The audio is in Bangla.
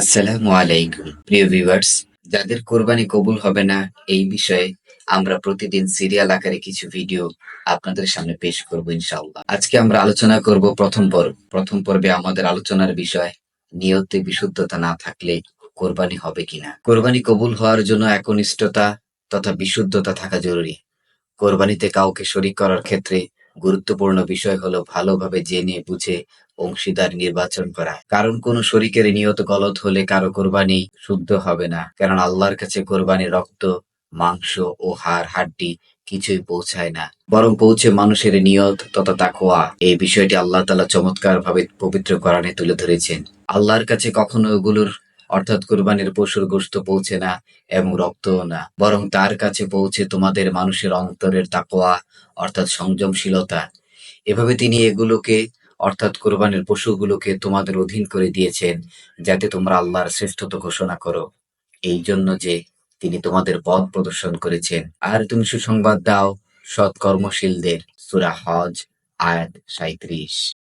আসসালামু আলাইকুম, প্রিয় ভিউয়ার্স। যাদের কোরবানি কবুল হবে না, এই বিষয়ে আমরা প্রতিদিন সিরিয়াল আকারে কিছু ভিডিও আপনাদের সামনে পেশ করব ইনশাআল্লাহ। আজকে আমরা আলোচনা করব প্রথম পর্ব। প্রথম পর্বে আমাদের আলোচনার বিষয়, নিয়তে বিশুদ্ধতা না থাকলে কোরবানি হবে কিনা। কোরবানি কবুল হওয়ার জন্য একনিষ্ঠতা তথা বিশুদ্ধতা থাকা জরুরি। কোরবানিতে কাউকে শরিক করার ক্ষেত্রে গুরুত্বপূর্ণ বিষয় হলো ভালোভাবে জেনে বুঝে অংশীদার নির্বাচন করা। কারণ কোন শরিকের নিয়ত গলত হলে কারও কোরবানি শুদ্ধ হবে না। কারণ আল্লাহর কাছে কোরবানি রক্ত, মাংস ও হাড় হাড্ডি কিছুই পৌঁছায় না। বরং পৌঁছে মানুষের নিয়ত তথা তাকোয়া এই বিষয়টি আল্লাহ তালা চমৎকার ভাবে পবিত্র কোরআনে তুলে ধরেছেন। আল্লাহর কাছে কখনো ওগুলোর অর্থাৎ কোরবানির পশুর গোশত পৌঁছে না এবং রক্তও না, বরং তার কাছে পৌঁছে তোমাদের মানুষের অন্তরের তাকোয়া অর্থাৎ সংযমশীলতা। এভাবে তিনি এগুলোকে, অর্থাৎ কোরবানির পশুগুলোকে তোমাদের অধীন করে দিয়েছেন, যাতে তোমরা আল্লাহর শ্রেষ্ঠত্ব ঘোষণা করো। এই জন্য যে তিনি তোমাদের পথ প্রদর্শন করেছেন। আর তুমি সুসংবাদ দাও সৎ কর্মশীলদের। সুরা হজ, আয়াত সাঁত্রিশ